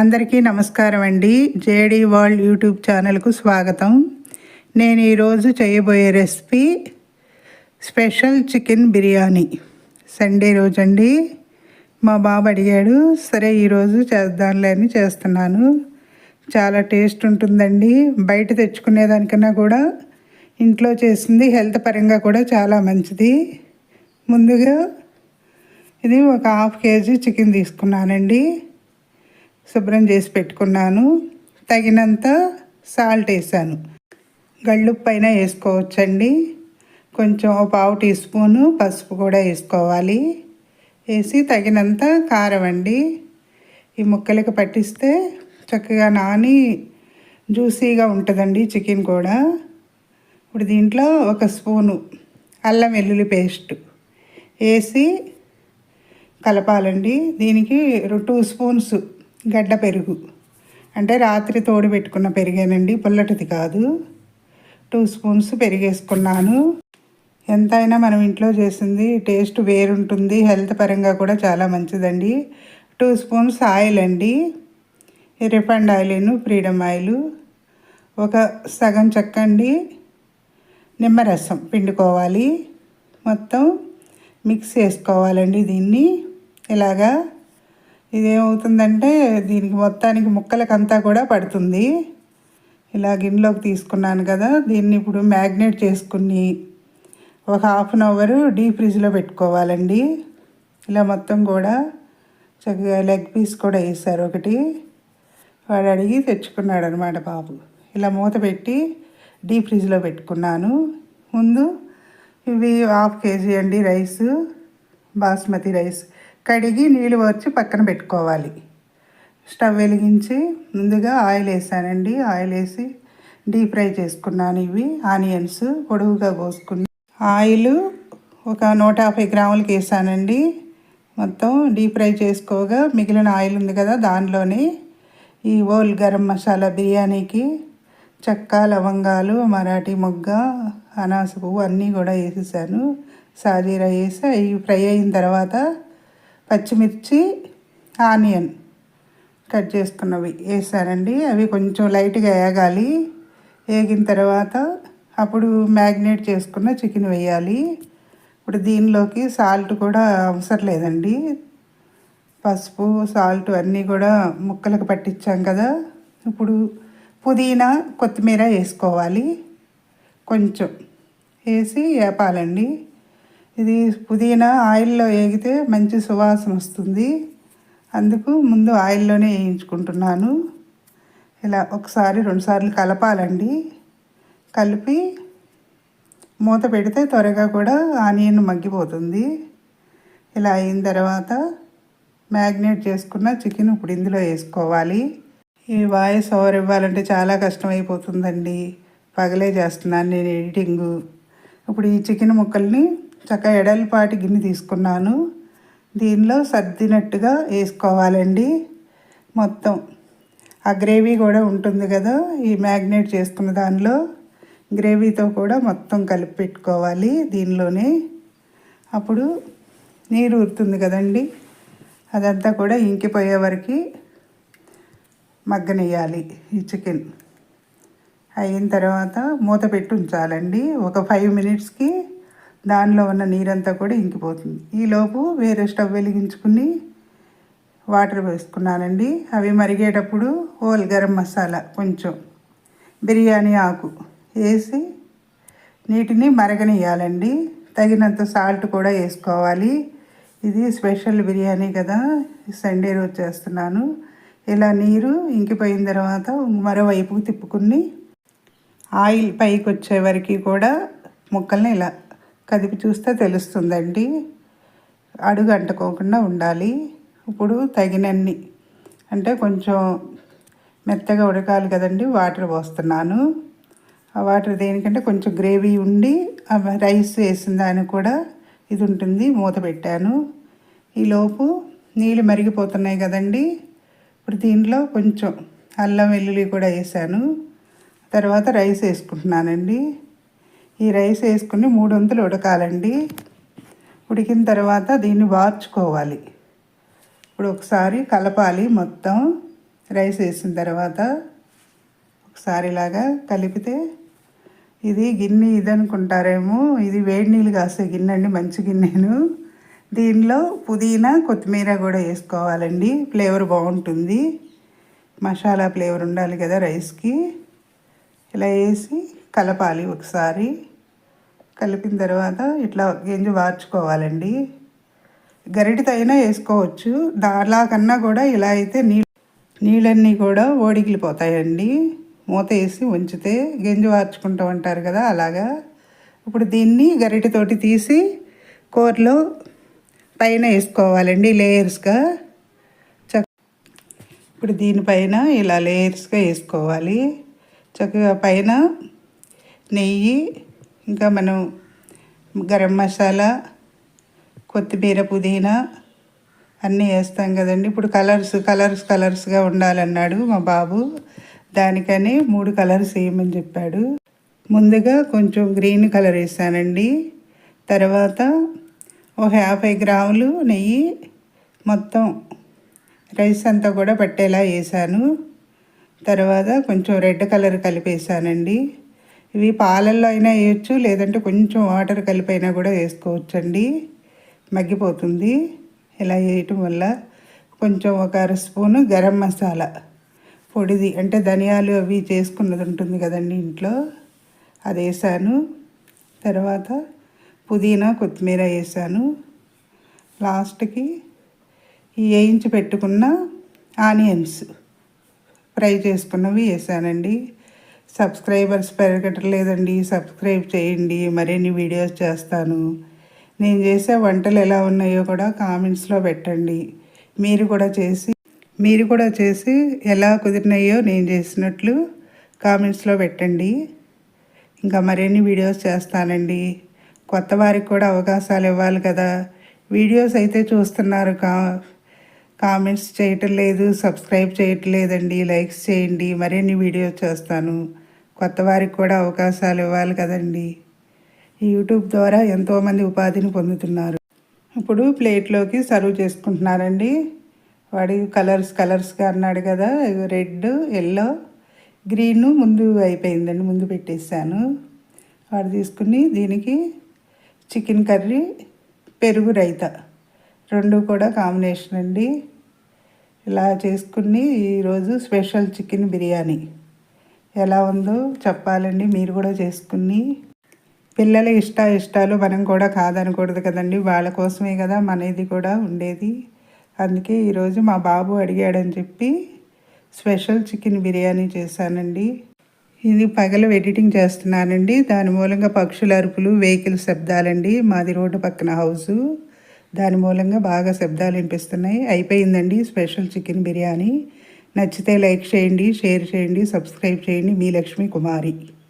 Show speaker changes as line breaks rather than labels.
అందరికీ నమస్కారం అండి. జేడీ వరల్డ్ యూట్యూబ్ ఛానల్కు స్వాగతం. నేను ఈరోజు చేయబోయే recipe special chicken biryani. Sunday రోజు అండి మా బాబు అడిగాడు సరే ఈరోజు చేద్దాంలే అని చేస్తున్నాను. చాలా టేస్ట్ ఉంటుందండి. బయట తెచ్చుకునేదానికన్నా కూడా ఇంట్లో చేసింది హెల్త్ పరంగా కూడా చాలా మంచిది. ముందుగా ఇది ఒక హాఫ్ కేజీ చికెన్ తీసుకున్నానండి. శుభ్రం చేసి పెట్టుకున్నాను. తగినంత సాల్ట్ వేసాను. గళ్ళు పైన వేసుకోవచ్చండి. కొంచెం పావు టీ స్పూను పసుపు కూడా వేసుకోవాలి. వేసి తగినంత కారం అండి. ఈ ముక్కలకి పట్టిస్తే చక్కగా నాని జ్యూసీగా ఉంటుందండి చికెన్ కూడా. ఇప్పుడు దీంట్లో ఒక స్పూను అల్లం వెల్లుల్లి పేస్ట్ వేసి కలపాలండి. దీనికి టూ స్పూన్స్ గడ్డ పెరుగు. అంటే రాత్రి తోడు పెట్టుకున్న పెరిగేనండి పుల్లటిది కాదు. టూ స్పూన్స్ పెరిగేసుకున్నాను. ఎంతైనా మనం ఇంట్లో చేసింది టేస్ట్ వేరుంటుంది హెల్త్ పరంగా కూడా చాలా మంచిదండి. టూ స్పూన్స్ ఆయిల్ అండి. Refined oil Freedom oil. ఒక సగం చెక్కండి నిమ్మరసం పిండుకోవాలి. మొత్తం మిక్స్ చేసుకోవాలండి దీన్ని. ఇలాగా ఇదేమవుతుందంటే దీనికి మొత్తానికి ముక్కలకంతా కూడా పడుతుంది. ఇలా గిన్నెలోకి తీసుకున్నాను కదా దీన్ని ఇప్పుడు మ్యాగ్నేట్ చేసుకుని ఒక హాఫ్ అన్ అవర్ డీప్ ఫ్రిడ్జ్లో పెట్టుకోవాలండి. ఇలా మొత్తం కూడా చక్కగా లెగ్ పీస్ కూడా వేసారు ఒకటి. వాడు అడిగి తెచ్చుకున్నాడు అనమాట బాబు. ఇలా మూత పెట్టి డీప్ ఫ్రిడ్జ్లో పెట్టుకున్నాను. ముందు ఇవి హాఫ్ కేజీ అండి రైస్ బాస్మతి రైస్. కడిగి నీళ్ళు వచ్చి పక్కన పెట్టుకోవాలి. స్టవ్ వెలిగించి ముందుగా ఆయిల్ వేసానండి. ఆయిల్ వేసి డీప్ ఫ్రై చేసుకున్నాను ఇవి. ఆనియన్స్ పొడుగుగా కోసుకుని ఆయిల్ ఒక నూట యాభై గ్రాములకి వేసానండి. మొత్తం డీప్ ఫ్రై చేసుకోగా మిగిలిన ఆయిల్ ఉంది కదా దానిలోనే ఈ ఓల్ గరం మసాలా బిర్యానీకి చెక్క లవంగాలు మరాఠీ మొగ్గ అనాస పువ్వు అన్నీ కూడా వేసేసాను. సాజీరా వేసి అవి ఫ్రై అయిన తర్వాత పచ్చిమిర్చి ఆనియన్ కట్ చేసుకున్నవి వేసానండి. అవి కొంచెం లైట్గా వేగాలి వేగిన తర్వాత అప్పుడు మ్యాగ్నేట్ చేసుకున్న చికెన్ వేయాలి. ఇప్పుడు దీనిలోకి సాల్ట్ కూడా అవసరం లేదండి. పసుపు సాల్ట్ అన్నీ కూడా ముక్కలకు పట్టించాం కదా. ఇప్పుడు పుదీనా కొత్తిమీర వేసుకోవాలి. కొంచెం వేసి వేపాలండి ఇది పుదీనా ఆయిల్లో వేగితే మంచి సువాసన వస్తుంది. అందుకు ముందు ఆయిల్లోనే వేయించుకుంటున్నాను. ఇలా ఒకసారి రెండుసార్లు కలపాలండి. కలిపి మూత పెడితే త్వరగా కూడా ఆనియన్ మగ్గిపోతుంది. ఇలా అయిన తర్వాత మ్యాగ్నేట్ చేసుకున్న చికెన్ ఇప్పుడు ఇందులో వేసుకోవాలి. ఈ వాయిస్ ఓవర్ ఇవ్వాలంటే చాలా కష్టమైపోతుందండి. పగలే చేస్తున్నాను నేను ఎడిటింగు. ఇప్పుడు ఈ చికెన్ ముక్కల్ని చక్క ఎడలపాటి గిన్నె తీసుకున్నాను. దీనిలో సర్దినట్టుగా వేసుకోవాలండి. మొత్తం ఆ గ్రేవీ కూడా ఉంటుంది కదా ఈ మ్యాగ్నేట్ చేసుకున్న దానిలో గ్రేవీతో కూడా మొత్తం కలిపి పెట్టుకోవాలి దీనిలోనే. అప్పుడు నీరు ఉరుతుంది కదండి అదంతా కూడా ఇంకిపోయే వరకు మగ్గనియాలి ఈ చికెన్. అయిన తర్వాత మూత పెట్టి ఉంచాలండి. ఒక ఫైవ్ మినిట్స్కి దానిలో ఉన్న నీరంతా కూడా ఇంకిపోతుంది. ఈలోపు వేరే స్టవ్ వెలిగించుకుని వాటర్ వేసుకున్నానండి. అవి మరిగేటప్పుడు హోల్ గరం మసాలా కొంచెం బిర్యానీ ఆకు వేసి నీటిని మరగనియాలండి తగినంత సాల్ట్ కూడా వేసుకోవాలి. ఇది స్పెషల్ బిర్యానీ కదా సండే రోజు చేస్తున్నాను. ఇలా నీరు ఇంకిపోయిన తర్వాత మరోవైపుకు తిప్పుకుని ఆయిల్ పైకి వచ్చే వరకు కూడా ముక్కల్ని ఇలా కదిపి చూస్తే తెలుస్తుందండి. అడుగు అంటుకోకుండా ఉండాలి. ఇప్పుడు తగినన్ని అంటే కొంచెం మెత్తగా ఉడకాలి కదండి వాటర్ పోస్తున్నాను. ఆ వాటర్ దేనికంటే కొంచెం గ్రేవీ ఉండి రైస్ వేసిన దానికి కూడా ఇది ఉంటుంది మూత పెట్టాను. ఈలోపు నీళ్ళు మరిగిపోతున్నాయి కదండి. ఇప్పుడు దీంట్లో కొంచెం అల్లం వెల్లుల్లి కూడా వేసాను. తర్వాత రైస్ వేసుకుంటున్నానండి. ఈ రైస్ వేసుకుని మూడు వంతులు ఉడకాలండి. ఉడికిన తర్వాత దీన్ని వార్చుకోవాలి. ఇప్పుడు ఒకసారి కలపాలి మొత్తం. రైస్ వేసిన తర్వాత ఒకసారి ఇలాగా కలిపితే ఇది గిన్నె ఇది అనుకుంటారేమో ఇది వేడి నీళ్ళు కాసే గిన్నె అండి మంచి గిన్నెను. దీనిలో పుదీనా కొత్తిమీర కూడా వేసుకోవాలండి. ఫ్లేవర్ బాగుంటుంది. మసాలా ఫ్లేవర్ ఉండాలి కదా రైస్కి. ఇలా వేసి కలపాలి ఒకసారి. కలిపిన తర్వాత ఇట్లా గింజ వార్చుకోవాలండి. గరిటతో అయినా వేసుకోవచ్చు. దాలా కన్నా కూడా ఇలా అయితే నీ నీళ్ళన్నీ కూడా ఓడిగిలిపోతాయండి. మూత వేసి ఉంచితే గింజ వార్చుకుంటూ ఉంటారు కదా అలాగా. ఇప్పుడు దీన్ని గరిటెతోటి తీసి కూరలో పైన వేసుకోవాలండి లేయర్స్గా. చక్ ఇప్పుడు దీనిపైన ఇలా లేయర్స్గా వేసుకోవాలి. చక్కగా పైన నెయ్యి ఇంకా మనం గరం మసాలా కొత్తిమీర పుదీనా అన్నీ వేస్తాం కదండి. ఇప్పుడు కలర్స్ కలర్స్ కలర్స్గా ఉండాలన్నాడు మా బాబు. దానికని మూడు కలర్స్ వేయమని చెప్పాడు. ముందుగా కొంచెం గ్రీన్ కలర్ వేసానండి. తర్వాత ఒక యాభై గ్రాములు నెయ్యి మొత్తం రైస్ అంతా కూడా పట్టేలా వేసాను. తర్వాత కొంచెం రెడ్ కలర్ కలిపేసానండి. ఇవి పాలల్లో అయినా వేయచ్చు లేదంటే కొంచెం వాటర్ కలిపైనా కూడా వేసుకోవచ్చండి. మగ్గిపోతుంది. ఇలా వేయటం వల్ల కొంచెం ఒక అర స్పూను గరం మసాలా పొడిది అంటే ధనియాలు అవి చేసుకున్నది ఉంటుంది కదండి ఇంట్లో. అది వేసాను. తర్వాత పుదీనా కొత్తిమీర వేసాను. లాస్ట్కి వేయించి పెట్టుకున్న ఆనియన్స్ ఫ్రై చేసుకున్నవి వేసానండి. సబ్స్క్రైబర్స్ పెరగట్లేదండి సబ్స్క్రైబ్ చేయండి మరిన్ని వీడియోస్ చేస్తాను. నేను చేసే వంటలు ఎలా ఉన్నాయో కూడా కామెంట్స్లో పెట్టండి. మీరు కూడా చేసి మీరు కూడా చేసి ఎలా కుదిరినాయో నేను చేసినట్లు కామెంట్స్లో పెట్టండి. ఇంకా మరిన్ని వీడియోస్ చేస్తానండి. కొత్త వారికి కూడా అవకాశాలు ఇవ్వాలి కదా. వీడియోస్ అయితే చూస్తున్నారు కా కామెంట్స్ చేయటం లేదు సబ్స్క్రైబ్ చేయటం లేదండి లైక్స్ చేయండి మరిన్ని వీడియోస్ చేస్తాను. కొత్త వారికి కూడా అవకాశాలు ఇవ్వాలి కదండి. యూట్యూబ్ ద్వారా ఎంతోమంది ఉపాధిని పొందుతున్నారు. ఇప్పుడు ప్లేట్లోకి సర్వ్ చేసుకుంటున్నారండి. వాడి కలర్స్ కలర్స్గా అన్నాడు కదా రెడ్ ఎల్లో గ్రీన్ ముందు అయిపోయిందండి ముందు పెట్టేశాను. వాడు తీసుకుని దీనికి చికెన్ కర్రీ పెరుగు రైతా. రెండు కూడా కాంబినేషన్ అండి. ఇలా చేసుకుని ఈరోజు స్పెషల్ చికెన్ బిర్యానీ. ఎలా ఉందో చెప్పాలండి మీరు కూడా చేసుకుని. పిల్లల ఇష్ట ఇష్టాలు మనం కూడా కాదనకూడదు కదండి వాళ్ళ కోసమే కదా మనది కూడా ఉండేది. అందుకే ఈరోజు మా బాబు అడిగాడని చెప్పి స్పెషల్ చికెన్ బిర్యానీ చేశానండి. ఇది పగలు ఎడిటింగ్ చేస్తున్నానండి. దాని మూలంగా పక్షుల అరుపులు వెహికల్ శబ్దాలండి. మాది రోడ్డు పక్కన హౌసు దాని మూలంగా బాగా శబ్దాలు వినిపిస్తున్నాయి. అయిపోయిందండి స్పెషల్ చికెన్ బిర్యానీ. నచ్చితే లైక్ చేయండి షేర్ చేయండి సబ్స్క్రైబ్ చేయండి. మీ లక్ష్మీ కుమారి.